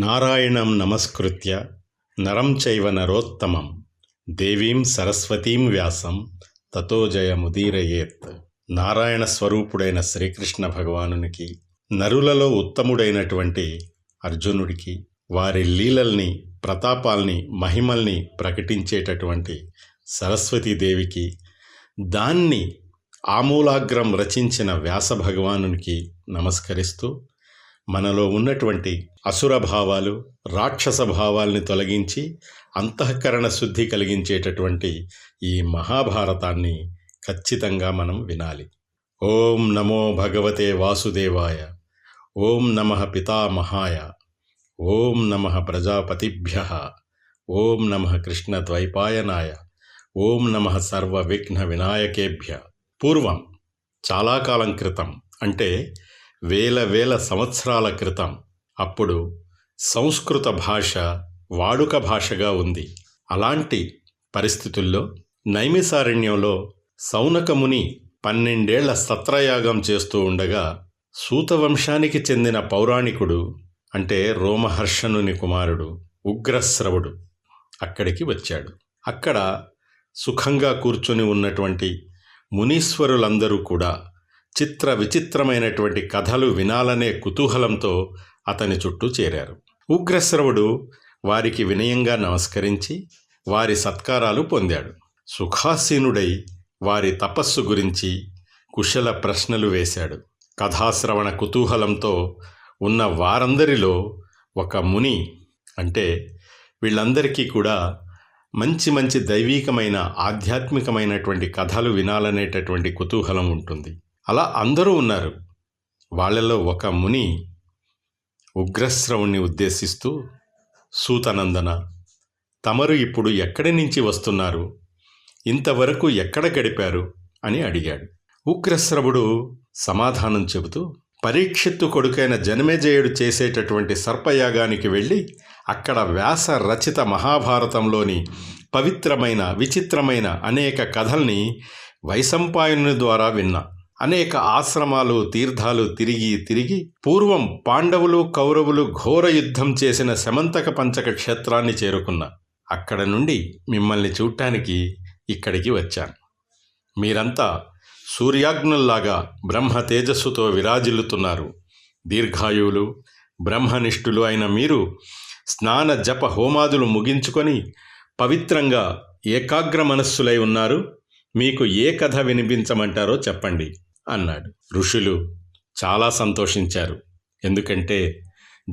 నారాయణం నమస్కృత్య నరం చైవ నరోత్తమం. దేవీం సరస్వతీం వ్యాసం. తతో జయముదీరయేత్ నారాయణ స్వరూపుడైన శ్రీకృష్ణ భగవానునికి నరులలో ఉత్తముడైనటువంటి అర్జునుడికి వారి లీలల్ని ప్రతాపాల్ని మహిమల్ని ప్రకటించేటటువంటి సరస్వతీదేవికి దాన్ని ఆమూలాగ్రం రచించిన వ్యాస భగవానునికి నమస్కరిస్తూ మనలో ఉన్నటువంటి అసుర భావాలు రాక్షస భావాల్ని తొలగించి అంతఃకరణ శుద్ధి కలిగించేటటువంటి ఈ మహాభారతాన్ని ఖచ్చితంగా మనం వినాలి. ఓం నమో భగవతే వాసుదేవాయ ఓం నమ పితామహాయ ఓం నమ ప్రజాపతిభ్య ఓం నమ కృష్ణద్వైపాయనాయ ఓం నమ సర్వ విఘ్న వినాయకేభ్య పూర్వం చాలా కాలం క్రితం అంటే వేల వేల సంవత్సరాల క్రితం అప్పుడు సంస్కృత భాష వాడుక భాషగా ఉంది. అలాంటి పరిస్థితుల్లో నైమిసారణ్యంలో సౌనకముని పన్నెండేళ్ళ సత్రయాగం చేస్తూ ఉండగా సూతవంశానికి చెందిన పౌరాణికుడు అంటే రోమహర్షణుని కుమారుడు ఉగ్రశ్రవుడు అక్కడికి వచ్చాడు. అక్కడ సుఖంగా కూర్చొని ఉన్నటువంటి మునీశ్వరులందరూ కూడా చిత్ర విచిత్రమైనటువంటి కథలు వినాలనే కుతూహలంతో అతని చుట్టూ చేరారు. ఉగ్రశ్రవుడు వారికి వినయంగా నమస్కరించి వారి సత్కారాలు పొందాడు. సుఖాసీనుడై వారి తపస్సు గురించి కుశల ప్రశ్నలు వేశాడు. కథాశ్రవణ కుతూహలంతో ఉన్న వారందరిలో ఒక ముని అంటే వీళ్ళందరికీ కూడా మంచి మంచి దైవీకమైన ఆధ్యాత్మికమైనటువంటి కథలు వినాలనేటటువంటి కుతూహలం ఉంటుంది. అలా అందరూ ఉన్నారు. వాళ్ళలో ఒక ముని ఉగ్రశ్రవుణ్ణి ఉద్దేశిస్తూ సూతనందన తమరు ఇప్పుడు ఎక్కడి నుంచి వస్తున్నారు? ఇంతవరకు ఎక్కడ గడిపారు? అని అడిగాడు. ఉగ్రశ్రవుడు సమాధానం చెబుతూ పరీక్షిత్తు కొడుకైన జనమేజయుడు చేసేటటువంటి సర్పయాగానికి వెళ్ళి అక్కడ వ్యాస రచిత మహాభారతంలోని పవిత్రమైన విచిత్రమైన అనేక కథల్ని వైశంపాయనుని ద్వారా విన్నా. అనేక ఆశ్రమాలు తీర్థాలు తిరిగి తిరిగి పూర్వం పాండవులు కౌరవులు ఘోర యుద్ధం చేసిన శమంతక పంచక క్షేత్రాన్ని చేరుకున్నా అక్కడ నుండి మిమ్మల్ని చూడటానికి ఇక్కడికి వచ్చాను. మీరంతా సూర్యాగ్నుల్లాగా బ్రహ్మ తేజస్సుతో విరాజిల్లుతున్నారు. దీర్ఘాయువులు బ్రహ్మనిష్ఠులు అయిన మీరు స్నాన జప హోమాదులు ముగించుకొని పవిత్రంగా ఏకాగ్ర మనస్సులై ఉన్నారు. మీకు ఏ కథ వినిపించమంటారో చెప్పండి. అన్నాడు. ఋషులు చాలా సంతోషించారు. ఎందుకంటే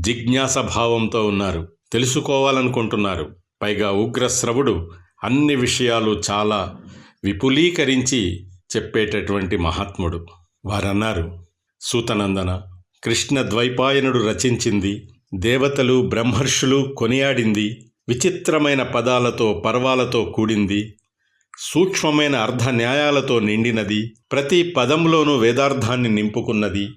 జిజ్ఞాస భావంతో ఉన్నారు. తెలుసుకోవాలనుకుంటున్నారు. పైగా ఉగ్రశ్రవుడు అన్ని విషయాలు చాలా విపులీకరించి చెప్పేటటువంటి మహాత్ముడు. వారన్నారు సూతనందన కృష్ణ ద్వైపాయనుడు రచించింది దేవతలు బ్రహ్మర్షులు కొనియాడింది విచిత్రమైన పదాలతో పర్వాలతో కూడింది సూక్ష్మమైన అర్ధ న్యాయాలతో నిండినది ప్రతి పదంలోనూ వేదార్థాన్ని నింపుకున్నది.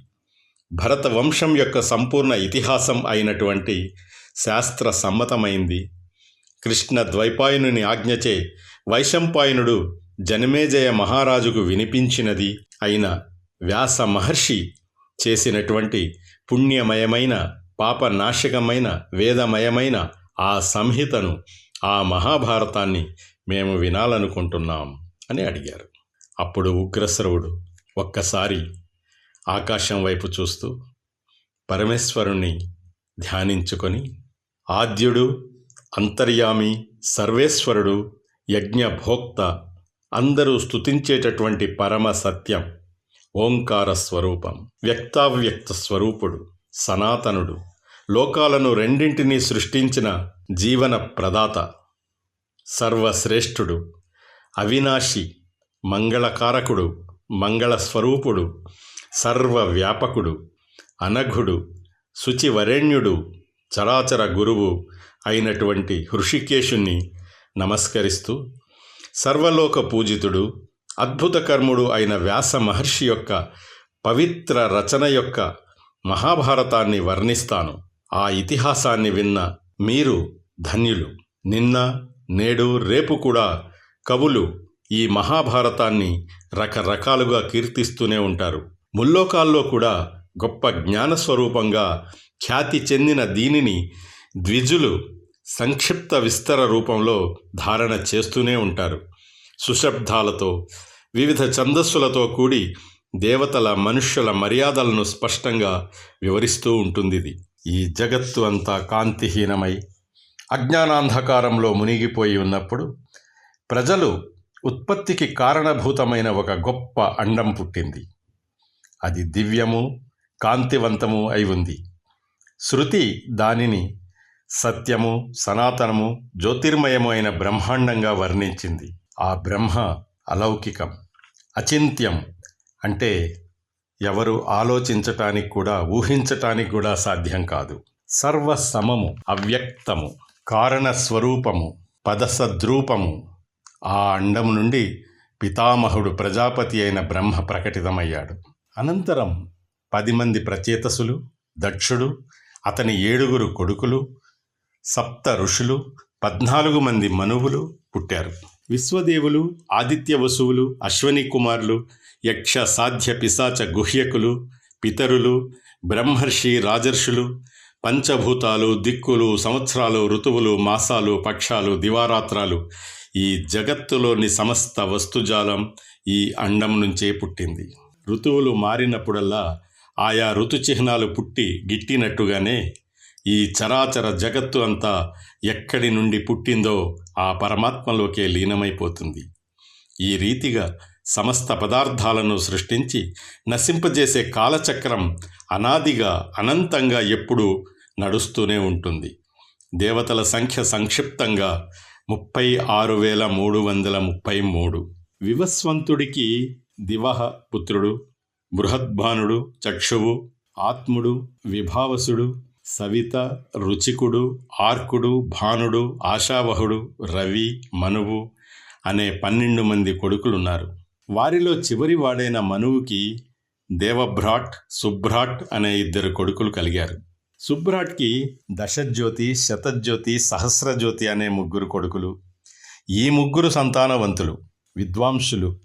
భరత వంశం యొక్క సంపూర్ణ ఇతిహాసం అయినటువంటి శాస్త్ర సమ్మతమైంది కృష్ణ ద్వైపాయనుని ఆజ్ఞచే వైశంపాయనుడు జనమేజయ మహారాజుకు వినిపించినది అయిన వ్యాస మహర్షి చేసినటువంటి పుణ్యమయమైన పాపనాశకమైన వేదమయమైన ఆ సంహితను ఆ మహాభారతాన్ని మేము వినాలనుకుంటున్నాం అని అడిగారు. అప్పుడు ఉగ్రశ్రవుడు ఒక్కసారి ఆకాశం వైపు చూస్తూ పరమేశ్వరుణ్ణి ధ్యానించుకొని ఆద్యుడు అంతర్యామి సర్వేశ్వరుడు యజ్ఞభోక్త అందరూ స్తుతించేటటువంటి పరమ సత్యం ఓంకార స్వరూపం వ్యక్తావ్యక్త స్వరూపుడు సనాతనుడు లోకాలను రెండింటినీ సృష్టించిన జీవన ప్రదాత సర్వశ్రేష్ఠుడు అవినాశి మంగళకారకుడు మంగళస్వరూపుడు సర్వవ్యాపకుడు అనఘుడు శుచివరేణ్యుడు చరాచర గురువు అయినటువంటి హృషికేశుణ్ణి నమస్కరిస్తూ సర్వలోక పూజితుడు అద్భుత కర్ముడు అయిన వ్యాస మహర్షి యొక్క పవిత్ర రచన యొక్క మహాభారతాన్ని వర్ణిస్తాను. ఆ ఇతిహాసాన్ని విన్న మీరు ధన్యులు. నిన్న నేడు రేపు కూడా కవులు ఈ మహాభారతాన్ని రకరకాలుగా కీర్తిస్తూనే ఉంటారు. ముల్లోకాల్లో కూడా గొప్ప జ్ఞానస్వరూపంగా ఖ్యాతి చెందిన దీనిని ద్విజులు సంక్షిప్త విస్తర రూపంలో ధారణ చేస్తూనే ఉంటారు. సుశబ్దాలతో వివిధ ఛందస్సులతో కూడి దేవతల మనుష్యుల మర్యాదలను స్పష్టంగా వివరిస్తూ ఉంటుంది ఇది ఈ జగత్తు అంతా కాంతిహీనమై అజ్ఞానాంధకారంలో మునిగిపోయి ఉన్నప్పుడు ప్రజలు ఉత్పత్తికి కారణభూతమైన ఒక గొప్ప అండం పుట్టింది. అది దివ్యము కాంతివంతము అయి ఉంది. శృతి దానిని సత్యము సనాతనము జ్యోతిర్మయము అయిన బ్రహ్మాండంగా వర్ణించింది. ఆ బ్రహ్మ అలౌకికం అచింత్యం అంటే ఎవరు ఆలోచించటానికి కూడా ఊహించటానికి కూడా సాధ్యం కాదు. సర్వసమము అవ్యక్తము. కారణ స్వరూపము పదసద్రూపము. ఆ అండము నుండి పితామహుడు ప్రజాపతి అయిన బ్రహ్మ ప్రకటితమయ్యాడు. అనంతరం పది మంది ప్రచేతసులు దక్షుడు అతని ఏడుగురు కొడుకులు సప్త ఋషులు పద్నాలుగు మంది మనువులు పుట్టారు. విశ్వదేవులు ఆదిత్య వసువులు అశ్వని కుమారులు యక్ష సాధ్య పిశాచ గుహ్యకులు పితరులు బ్రహ్మర్షి రాజర్షులు పంచభూతాలు దిక్కులు సంవత్సరాలు ఋతువులు మాసాలు పక్షాలు దివారాత్రాలు. ఈ జగత్తులోని సమస్త వస్తుజాలం ఈ అండం నుంచే పుట్టింది. ఋతువులు మారినప్పుడల్లా ఆయా ఋతుచిహ్నాలు పుట్టి గిట్టినట్టుగానే ఈ చరాచర జగత్తు అంతా ఎక్కడి నుండి పుట్టిందో ఆ పరమాత్మలోకే లీనమైపోతుంది. ఈ రీతిగా సమస్త పదార్థాలను సృష్టించి నశింపజేసే కాలచక్రం అనాదిగా అనంతంగా ఎప్పుడూ నడుస్తూనే ఉంటుంది. దేవతల సంఖ్య సంక్షిప్తంగా ముప్పై ఆరు వేల మూడు వందల ముప్పై మూడు. వివస్వంతుడికి దివహ పుత్రుడు బృహద్భానుడు చక్షువు ఆత్ముడు విభావసుడు సవిత రుచికుడు ఆర్కుడు భానుడు ఆశావహుడు రవి మనువు అనే పన్నెండు మంది కొడుకులున్నారు. వారిలో చివరి వాడైన మనువుకి దేవభ్రాట్ సుభ్రాట్ అనే ఇద్దరు కొడుకులు కలిగారు. సుభ్రాట్కి దశజ్యోతి శతజ్యోతి సహస్రజ్యోతి అనే ముగ్గురు కొడుకులు. ఈ ముగ్గురు సంతానవంతులు విద్వాంసులు.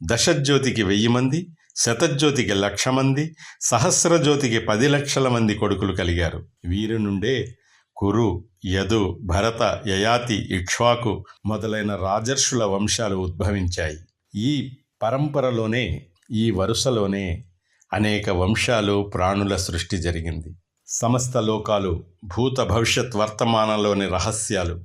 దశజ్యోతికి వెయ్యి మంది శతజ్యోతికి లక్ష మంది సహస్రజ్యోతికి పది లక్షల మంది కొడుకులు కలిగారు. వీరి నుండే కురు యదు భరత యయాతి ఇక్ష్వాకు మొదలైన రాజర్షుల వంశాలు ఉద్భవించాయి. ఈ పరంపరలోనే ఈ వరుసలోనే అనేక వంశాలు ప్రాణుల సృష్టి జరిగింది. సమస్త లోకాలు భూత భవిష్యత్ వర్తమానంలోని రహస్యాలు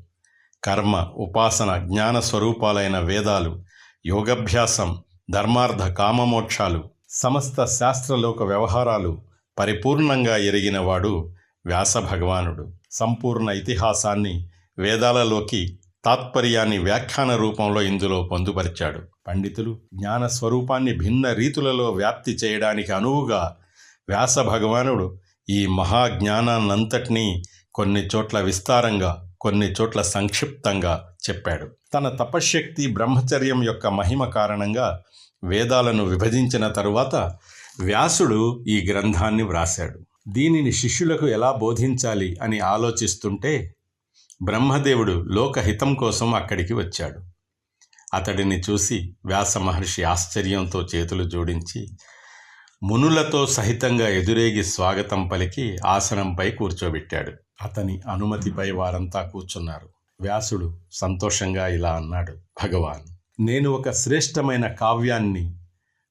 కర్మ ఉపాసన జ్ఞాన స్వరూపాలైన వేదాలు యోగభ్యాసం ధర్మార్థ కామమోక్షాలు సమస్త శాస్త్రలోక వ్యవహారాలు పరిపూర్ణంగా ఎరిగినవాడు వ్యాస భగవానుడు. సంపూర్ణ ఇతిహాసాన్ని వేదాలలోకి తాత్పర్యాన్ని వ్యాఖ్యాన రూపంలో ఇందులో పొందుపరిచాడు. పండితులు జ్ఞాన స్వరూపాన్ని భిన్న రీతులలో వ్యాప్తి చేయడానికి అనువుగా వ్యాస భగవానుడు ఈ మహాజ్ఞానాన్నంతటినీ కొన్ని చోట్ల విస్తారంగా కొన్ని చోట్ల సంక్షిప్తంగా చెప్పాడు. తన తపశ్శక్తి బ్రహ్మచర్యం యొక్క మహిమ కారణంగా వేదాలను విభజించిన తరువాత వ్యాసుడు ఈ గ్రంథాన్ని వ్రాశాడు. దీనిని శిష్యులకు ఎలా బోధించాలి అని ఆలోచిస్తుంటే బ్రహ్మదేవుడు లోకహితం కోసం అక్కడికి వచ్చాడు. అతడిని చూసి వ్యాస మహర్షి ఆశ్చర్యంతో చేతులు జోడించి మునులతో సహితంగా ఎదురేగి స్వాగతం పలికి ఆసనంపై కూర్చోబెట్టాడు. అతని అనుమతిపై వారంతా కూర్చున్నారు. వ్యాసుడు సంతోషంగా ఇలా అన్నాడు భగవాన్ నేను ఒక శ్రేష్టమైన కావ్యాన్ని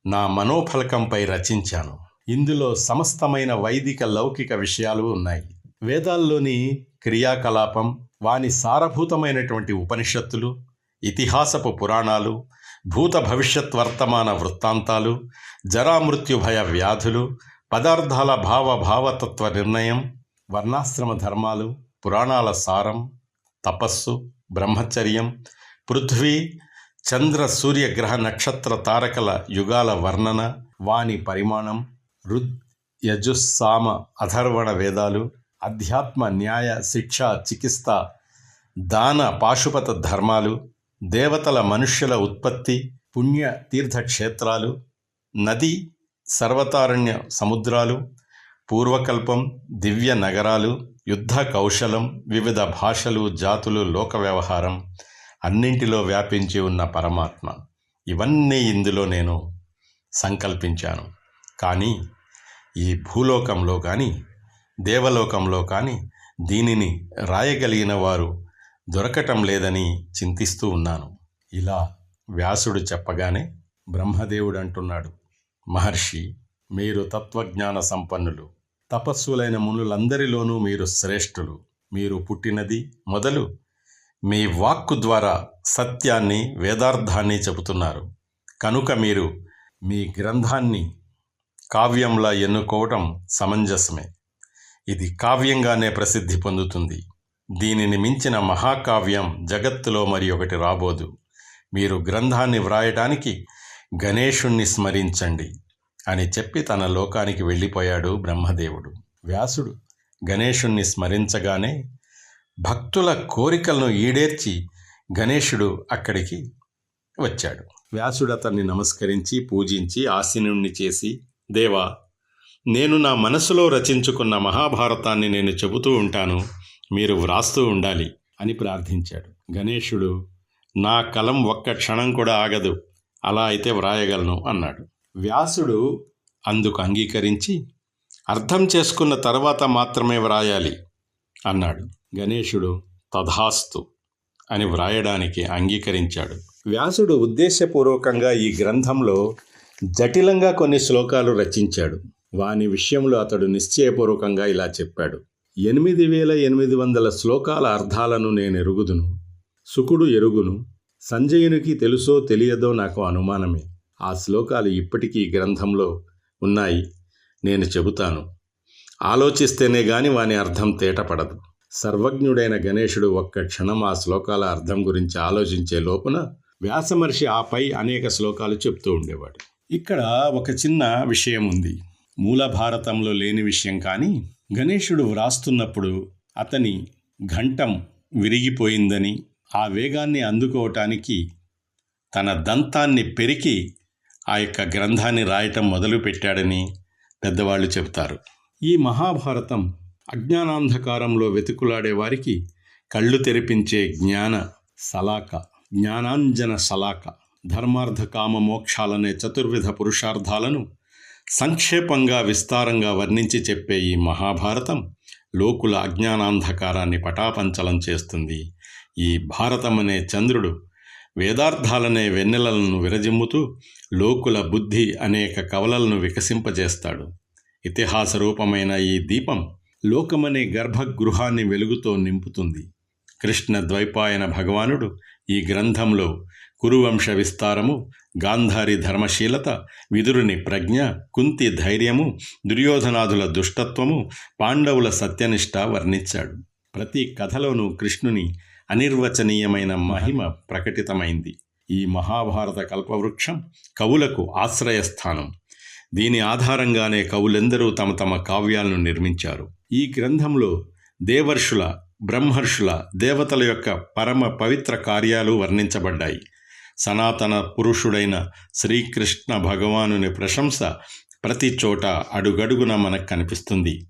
నా మనోఫలకంపై రచించాను. ఇందులో సమస్తమైన వైదిక లౌకిక విషయాలు ఉన్నాయి. వేదాల్లోని క్రియాకలాపం వాని సారభూతమైనటువంటి ఉపనిషత్తులు ఇతిహాసపు పురాణాలు భూత భవిష్యత్ వర్తమాన వృత్తాంతాలు జరామృత్యుభయ వ్యాధులు పదార్థాల భావ భావతత్వ నిర్ణయం వర్ణాశ్రమ ధర్మాలు పురాణాల సారం తపస్సు బ్రహ్మచర్యం పృథ్వీ చంద్ర సూర్య గ్రహ నక్షత్ర తారకల యుగాల వర్ణన వాని పరిమాణం రుద్ యజుస్సామ అధర్వణ వేదాలు అధ్యాత్మ న్యాయ శిక్ష చికిత్స దాన పాశుపత ధర్మాలు దేవతల మనుష్యుల ఉత్పత్తి పుణ్య తీర్థక్షేత్రాలు నది సర్వతారణ్య సముద్రాలు పూర్వకల్పం దివ్య నగరాలు యుద్ధ కౌశలం వివిధ భాషలు జాతులు లోక వ్యవహారం అన్నింటిలో వ్యాపించి ఉన్న పరమాత్మ. ఇవన్నీ ఇందులో నేను సంకల్పించాను. కానీ ఈ భూలోకంలో కానీ దేవలోకంలో కానీ దీనిని రాయగలిగిన వారు దొరకటం లేదని చింతిస్తూ ఉన్నాను. ఇలా వ్యాసుడు చెప్పగానే బ్రహ్మదేవుడు అంటున్నాడు మహర్షి మీరు తత్వజ్ఞాన సంపన్నులు. తపస్సులైన మునులందరిలోనూ మీరు శ్రేష్ఠులు. మీరు పుట్టినది మొదలు మీ వాక్కు ద్వారా సత్యాన్ని వేదార్థాన్ని చెబుతున్నారు. కనుక మీరు మీ గ్రంథాన్ని కావ్యంలా ఎన్నుకోవటం సమంజసమే. ఇది కావ్యంగానే ప్రసిద్ధి పొందుతుంది. దీనిని మించిన మహాకావ్యం జగత్తులో మరి ఒకటి రాబోదు. మీరు గ్రంథాన్ని వ్రాయటానికి గణేషుణ్ణి స్మరించండి అని చెప్పి తన లోకానికి వెళ్ళిపోయాడు బ్రహ్మదేవుడు. వ్యాసుడు గణేషుణ్ణి స్మరించగానే భక్తుల కోరికలను ఈడేర్చి గణేశుడు అక్కడికి వచ్చాడు. వ్యాసుడు అతన్ని నమస్కరించి పూజించి ఆసీనుణ్ణి చేసి దేవా నేను నా మనసులో రచించుకున్న మహాభారతాన్ని నేను చెబుతూ ఉంటాను మీరు వ్రాస్తూ ఉండాలి అని ప్రార్థించాడు. గణేశుడు నా కలం ఒక్క క్షణం కూడా ఆగదు అలా అయితే వ్రాయగలను అన్నాడు. వ్యాసుడు అందుకు అంగీకరించి అర్థం చేసుకున్న తర్వాత మాత్రమే వ్రాయాలి అన్నాడు. గణేశుడు తథాస్తు అని వ్రాయడానికి అంగీకరించాడు. వ్యాసుడు ఉద్దేశపూర్వకంగా ఈ గ్రంథంలో జటిలంగా కొన్ని శ్లోకాలు రచించాడు. వాని విషయంలో అతడు నిశ్చయపూర్వకంగా ఇలా చెప్పాడు. ఎనిమిది వేల ఎనిమిది వందల శ్లోకాల అర్థాలను నేను ఎరుగుదును. సుకుడు ఎరుగును. సంజయునికి తెలుసో తెలియదో నాకు అనుమానమే. ఆ శ్లోకాలు ఇప్పటికీ గ్రంథంలో ఉన్నాయి. నేను చెబుతాను. ఆలోచిస్తేనే గాని వాని అర్థం తేటపడదు. సర్వజ్ఞుడైన గణేశుడు ఒక్క క్షణం ఆ శ్లోకాల అర్థం గురించి ఆలోచించే లోపున వ్యాసమహర్షి ఆపై అనేక శ్లోకాలు చెప్తూ ఉండేవాడు. ఇక్కడ ఒక చిన్న విషయం ఉంది. మూల భారతంలో లేని విషయం కానీ గణేశుడు వ్రాస్తున్నప్పుడు అతని ఘంటం విరిగిపోయిందని ఆ వేగాన్ని అందుకోవటానికి తన దంతాన్ని పెరికి ఆ యొక్క గ్రంథాన్ని రాయటం మొదలుపెట్టాడని పెద్దవాళ్ళు చెబుతారు. ఈ మహాభారతం అజ్ఞానాంధకారంలో వెతుకులాడే వారికి కళ్ళు తెరిపించే జ్ఞాన సలాక జ్ఞానాంజన సలాక ధర్మార్థ కామ మోక్షాలనే చతుర్విధ పురుషార్థాలను సంక్షేపంగా విస్తారంగా వర్ణించి చెప్పే ఈ మహాభారతం లోకుల అజ్ఞానాంధకారాన్ని పటాపంచలం చేస్తుంది. ఈ భారతం అనే చంద్రుడు వేదార్థాలనే వెన్నెలలను విరజిమ్ముతూ లోకుల బుద్ధి అనేక కవలలను వికసింపజేస్తాడు. ఇతిహాస రూపమైన ఈ దీపం లోకమనే గర్భగృహాన్ని వెలుగుతో నింపుతుంది. కృష్ణ ద్వైపాయన భగవానుడు ఈ గ్రంథంలో కురువంశ విస్తారము గాంధారి ధర్మశీలత విదురుని ప్రజ్ఞ కుంతి ధైర్యము దుర్యోధనాదుల దుష్టత్వము పాండవుల సత్యనిష్ట వర్ణించాడు. ప్రతి కథలోనూ కృష్ణుని అనిర్వచనీయమైన మహిమ ప్రకటితమైంది. ఈ మహాభారత కల్పవృక్షం కవులకు ఆశ్రయస్థానం. దీని ఆధారంగానే కవులెందరూ తమ తమ కావ్యాలను నిర్మించారు. ఈ గ్రంథంలో దేవర్షుల బ్రహ్మర్షుల దేవతల యొక్క పరమ పవిత్ర కార్యాలు వర్ణించబడ్డాయి. సనాతన పురుషుడైన శ్రీకృష్ణ భగవానుని ప్రశంస ప్రతి చోట అడుగడుగున మనకు కనిపిస్తుంది.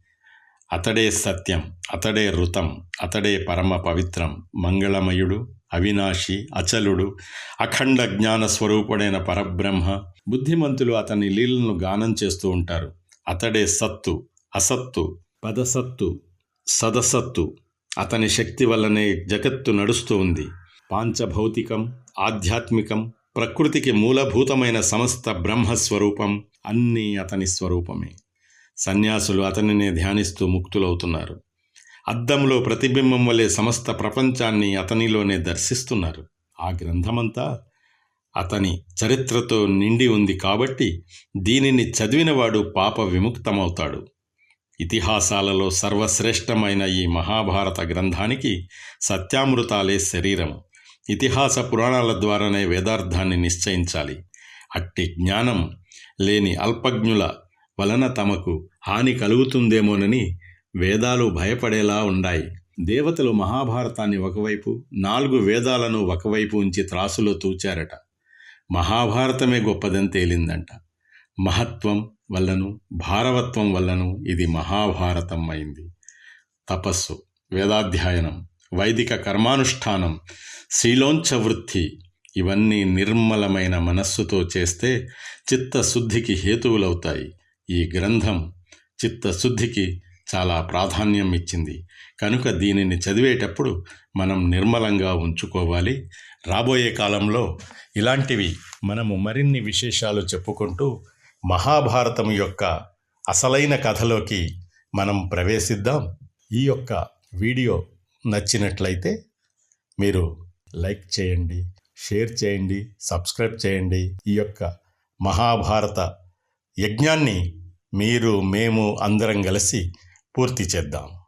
అతడే సత్యం అతడే ఋతం అతడే పరమ పవిత్రం మంగళమయుడు అవినాశి అచలుడు అఖండ జ్ఞాన స్వరూపుడైన పరబ్రహ్మ. బుద్ధిమంతులు అతని లీలను గానం చేస్తూ ఉంటారు. అతడే సత్తు అసత్తు పదసత్తు సదసత్తు అతని శక్తి వల్లనే జగత్తు నడుస్తూ ఉంది. పాంచభౌతికం ఆధ్యాత్మికం ప్రకృతికి మూలభూతమైన సమస్త బ్రహ్మస్వరూపం అన్నీ అతని స్వరూపమే. సన్యాసులు అతనినే ధ్యానిస్తూ ముక్తులవుతున్నారు. అద్దంలో ప్రతిబింబం వలె సమస్త ప్రపంచాన్ని అతనిలోనే దర్శిస్తున్నారు. ఆ గ్రంథమంతా అతని చరిత్రతో నిండి ఉంది కాబట్టి దీనిని చదివినవాడు పాప విముక్తమవుతాడు. ఇతిహాసాలలో సర్వశ్రేష్టమైన ఈ మహాభారత గ్రంథానికి సత్యామృతాలే శరీరం ఇతిహాస పురాణాల ద్వారానే వేదార్థాన్ని నిశ్చయించాలి. అట్టి జ్ఞానం లేని అల్పజ్ఞుల వలన తమకు హాని కలుగుతుందేమోనని వేదాలు భయపడేలా ఉన్నాయి దేవతలు మహాభారతాన్ని ఒకవైపు నాలుగు వేదాలను ఒకవైపు ఉంచి త్రాసులో తూచారట. మహాభారతమే గొప్పదని తేలిందంట. మహత్వం వల్లను భారవత్వం వల్లను ఇది మహాభారతం అయింది. తపస్సు వేదాధ్యయనం. వైదిక కర్మానుష్ఠానం శీలోంచ వృత్తి ఇవన్నీ నిర్మలమైన మనస్సుతో చేస్తే చిత్తశుద్ధికి హేతువులవుతాయి. ఈ గ్రంథం చిత్తశుద్ధికి చాలా ప్రాధాన్యం ఇచ్చింది. కనుక దీనిని చదివేటప్పుడు మనం నిర్మలంగా ఉంచుకోవాలి. రాబోయే కాలంలో ఇలాంటివి మనము మరిన్ని విశేషాలు చెప్పుకుంటూ మహాభారతం యొక్క అసలైన కథలోకి మనం ప్రవేశిద్దాం. ఈ యొక్క వీడియో నచ్చినట్లయితే మీరు లైక్ చేయండి షేర్ చేయండి సబ్స్క్రైబ్ చేయండి. ఈ యొక్క మహాభారత యజ్ఞాన్ని మీరు మేము అందరం కలిసి పూర్తి చేద్దాం.